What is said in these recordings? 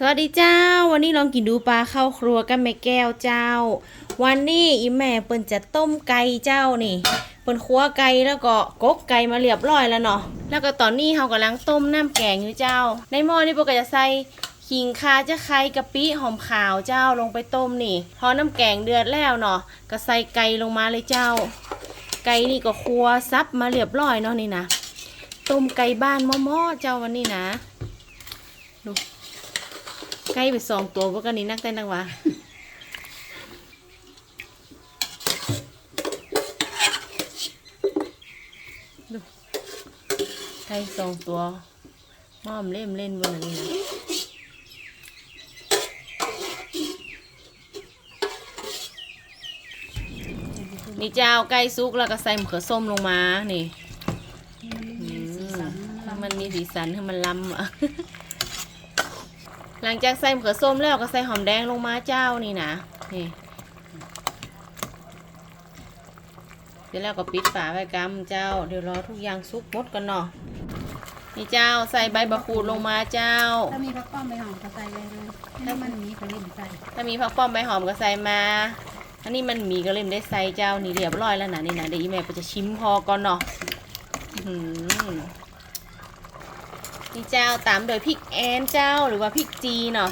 สวัสดีเจ้า วันนี้ลองกินดูปลาเข้าครัวกันแม่แก้วเจ้า วันนี้อีแม่เปิ้นจะต้มไก่เจ้านี่เปิ้นคั่วไก่แล้วก็กกไก่มาเรียบร้อยแล้วเนาะแล้วก็ตอนนี้เฮากำลังต้มน้ำแกงอยู่เจ้า ในหม้อนี่ปก็จะใส่ขิงคาจะไข่กะปิหอมขาวเจ้าลงไปต้มนี่ พอน้ำแกงเดือดแล้วเนาะก็ใส่ไก่ลงมาเลยเจ้า ไก่นี่ก็คั่วซับมาเรียบร้อยเนาะนี่นะต้มไก่บ้านหม้อๆเจ้าวันนี้นะดู ล้ไปสองตัวพวกกันนี้นักเต้นักวะดูใกล้สองตัวม่อมเล่มเล่นบนนั้นนี่นะนี่เจ้าใกล้ซุกแล้วก็ใส่มะเขือส้มลงมานี่ให้มันมีสีสันให้มันล้ำอะ หลังจากใส่มะเขือส้มแล้วก็ใส่หอมแดงลงมาเจ้านี่นะนี่เดี๋ยวแล้วก็ปิดฝาไว้กำเจ้า เดี๋ยวรอทุกอย่างสุกหมดกันเนาะนี่เจ้าใส่ใบมะกรูดลงมาเจ้า ถ้ามีพักป้อมใบหอมก็ใส่เลยเลยถ้ามันมีก็เล่นใส่ ถ้ามีผักป้อมใบหอมก็ใส่มา อันนี้มันมีก็เล่มได้ใส่เจ้านี่เรียบร้อยแล้วนะนี่นะเดี๋ยวอีแม่ก็จะชิมพอก่อนเนาะอื้อหือ นี่เจ้าตามโดยพริกแอนเจ้าหรือว่าพริกจีเนาะ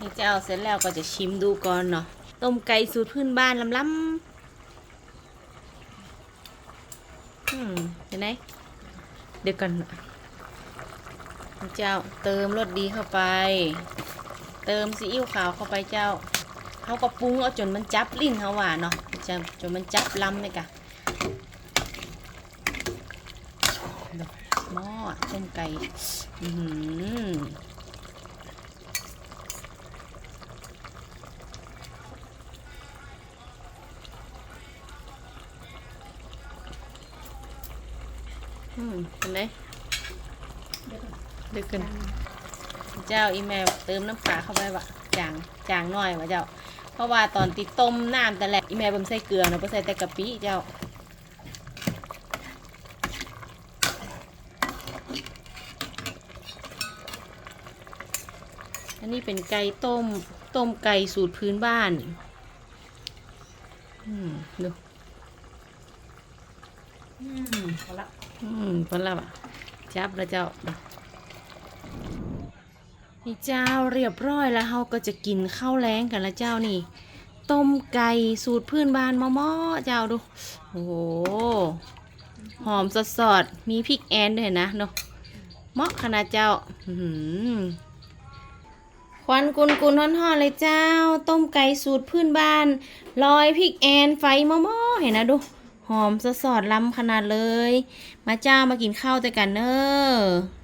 นี่เจ้าเสร็จแล้วก็จะชิมดูก่อนเนาะต้มไก่สูตรพื้นบ้านล้ำๆอืมเห็นไหมเดี๋ยวก่อนพี่เจ้าเติมรสดีเข้าไป เติมซีอิ๊วขาวเข้าไปเจ้าเขาก็ปรุงเอาจนมันจับลิ้นเขาว่าเนาะจะจนมันจับลำเลยกะหม้อต้มไก่อือหืออืมเห็นไหมดึกขึ้น เจ้าอีแมวเติมน้ำปลาเข้าไปวะจางจางหน่อยวะเจ้า เพราะว่าตอนติดต้มน้ำแต่แรกอีแมวเบิ่มใส่เกลือเนาะบ่ใส่แต่กะปิเจ้าอันนี้เป็นไก่ต้มต้มไก่สูตรพื้นบ้านอืมดูอืมพอละอืมเพิ่นละบ่ะจับแล้วเจ้า นี่เจ้าเรียบร้อยแล้วเฮาก็จะกินข้าวแล้งกันแล้วเจ้านี่ ต้มไก่สูตรพื้นบ้านมะม่อเจ้าดู โอ้โหหอมสดสดๆมีพริกแอนด้วยนะเนาะเหมาะขนาดเจ้าควันกุนกุนๆห่อนๆเลยเจ้า ต้มไก่สูตรพื้นบ้านลอยพริกแอนไฟมะม่อเห็นนะดูหอมสดสดๆล้ำขนาดเลย มาเจ้ามากินข้าวแต่กันเนอะ